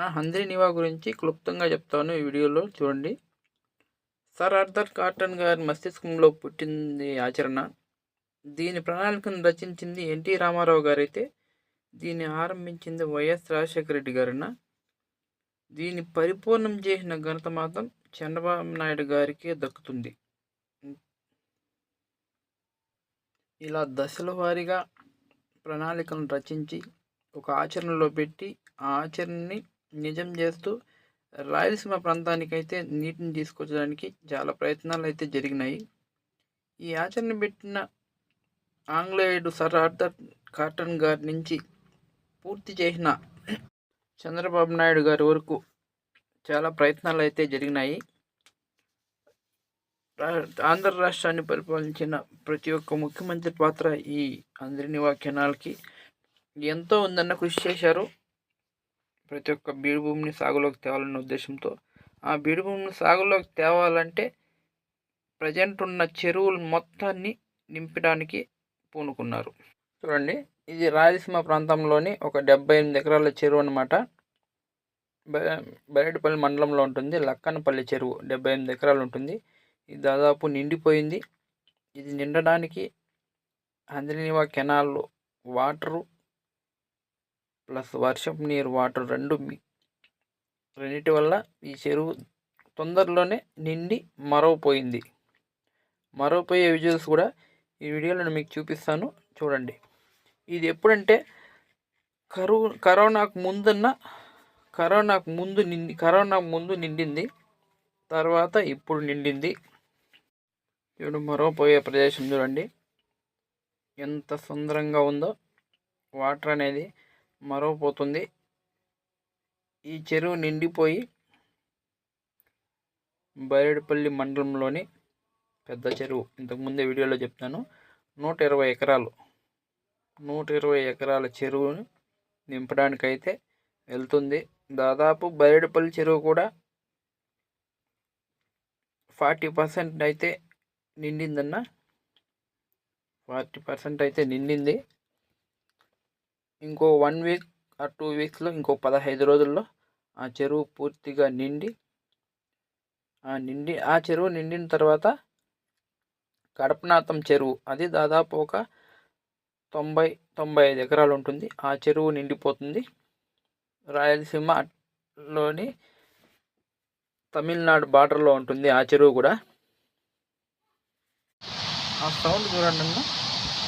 నా హంద్రి నివా గురించి క్లుప్తంగా చెప్తాను ఈ వీడియోలో. చూడండి. సర్ ఆర్థర్ కాటన్ గారి మస్తిష్కంలో పుట్టింది ఆచరణ. దీని ప్రణాళికను రచించింది ఎన్టీ రామారావు గారైతే. దీన్ని ఆరంభించింది వైఎస్ రాజశేఖర రెడ్డి గారన్న దీన్ని పరిపూర్ణం చేసిన ఘనత మాత్రం చంద్రబాబు నాయుడు గారికే దక్కుతుంది. ఇలా దశల వారీగా ప్రణాళికను రచించి ఒక ఆచరణలో పెట్టి ఆ ఆచరణని నిజం చేస్తూ రాయలసీమ ప్రాంతానికైతే నీటిని తీసుకొచ్చడానికి చాలా ప్రయత్నాలు అయితే జరిగినాయి. ఈ ఆచరణ పెట్టిన ఆంగ్లేయుడు సర్ ఆర్థర్ కాటన్ గారి నుంచి పూర్తి చేసిన చంద్రబాబు నాయుడు గారి వరకు చాలా ప్రయత్నాలు అయితే జరిగినాయి ఆంధ్ర రాష్ట్రాన్ని పరిపాలించిన ప్రతి ఒక్క ముఖ్యమంత్రి పాత్ర ఈ అంద్రినివా కెనాల్కి ఎంతో ఉందన్న కృషి చేశారు. ప్రతి ఒక్క బీడు భూమిని సాగులోకి తేవాలన్న ఉద్దేశంతో ఆ బీడు భూమిని సాగులోకి తేవాలంటే ప్రజెంట్ ఉన్న చెరువులు మొత్తాన్ని నింపడానికి పూనుకున్నారు. చూడండి ఇది రాయలసీమ ప్రాంతంలోని ఒక డెబ్బై ఎనిమిది ఎకరాల చెరువు అనమాట బయటపల్లి మండలంలో ఉంటుంది లక్కనపల్లి చెరువు డెబ్బై ఎనిమిది ఎకరాలు ఉంటుంది. ఇది దాదాపు నిండిపోయింది. ఇది నిండడానికి అంజనీవా కెనాల్లో వాటరు ప్లస్ వర్షపు నీరు వాటర్ రెండు రెండింటి వల్ల ఈ చెరువు తొందరలోనే నిండి మరవపోయింది. మరవపోయే విజువల్స్ కూడా ఈ వీడియోలో నేను మీకు చూపిస్తాను. చూడండి. ఇది ఎప్పుడంటే కరువు కరోనాకు ముందున్న కరోనాకు ముందు నిండి కరోనాకు ముందు నిండింది. తర్వాత ఇప్పుడు నిండింది. ఇప్పుడు మరవపోయే ప్రదేశం చూడండి. ఎంత సుందరంగా ఉందో. వాటర్ అనేది మరవపోతుంది ఈ చెరువు నిండిపోయి బైరెడ్పల్లి మండలంలోని పెద్ద చెరువు. ఇంతకుముందే వీడియోలో చెప్తాను నూట ఇరవై ఎకరాలు. నూట ఇరవై ఎకరాల చెరువును నింపడానికైతే వెళ్తుంది. దాదాపు బైరెడ్పల్లి చెరువు కూడా ఫార్టీ పర్సెంట్ అయితే నిండిందన్న. ఫార్టీ పర్సెంట్ అయితే నిండింది. ఇంకో వన్ వీక్ ఆ టూ వీక్స్లో ఇంకో పదహైదు రోజుల్లో ఆ చెరువు పూర్తిగా నిండి ఆ నిండి ఆ చెరువు నిండిన తర్వాత కడపనాథం చెరువు అది దాదాపు ఒక తొంభై తొంభై ఐదు ఎకరాలు ఉంటుంది. ఆ చెరువు నిండిపోతుంది. రాయలసీమలోని తమిళనాడు బార్డర్లో ఉంటుంది ఆ చెరువు కూడా. ఆ సౌండ్ చూడండి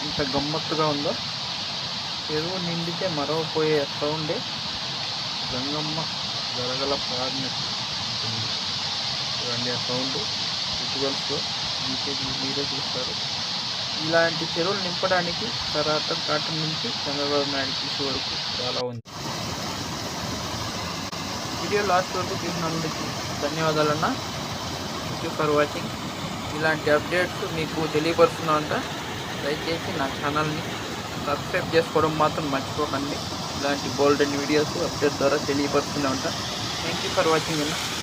ఎంత గమ్మత్తుగా ఉందో. చెరువు నిండితే మరవపోయే సౌండే గంగమ్మ జరగల పాడినట్టు చూడండి ఆ సౌండ్. విజువల్స్లో మీకే మీరే చూస్తారు. ఇలాంటి చెరువులు నింపడానికి తర్వాత కాటన్ నుంచి చంద్రబాబు నాయుడు కృషి వరకు చాలా ఉంది. వీడియో లాస్ట్ వరకు చూసినందుకు ధన్యవాదాలన్న. థ్యాంక్ యూ ఫర్ వాచింగ్ ఇలాంటి అప్డేట్స్ మీకు తెలియపరుస్తున్నా అంట. దయచేసి నా ఛానల్ని సబ్స్క్రైబ్ చేసుకోవడం మాత్రం మర్చిపోకండి. ఇలాంటి బోల్డెన్ వీడియోస్ అప్డేట్ ద్వారా తెలియపరుస్తూనే ఉంటాను థ్యాంక్ యూ ఫర్ వాచింగ్ అన్న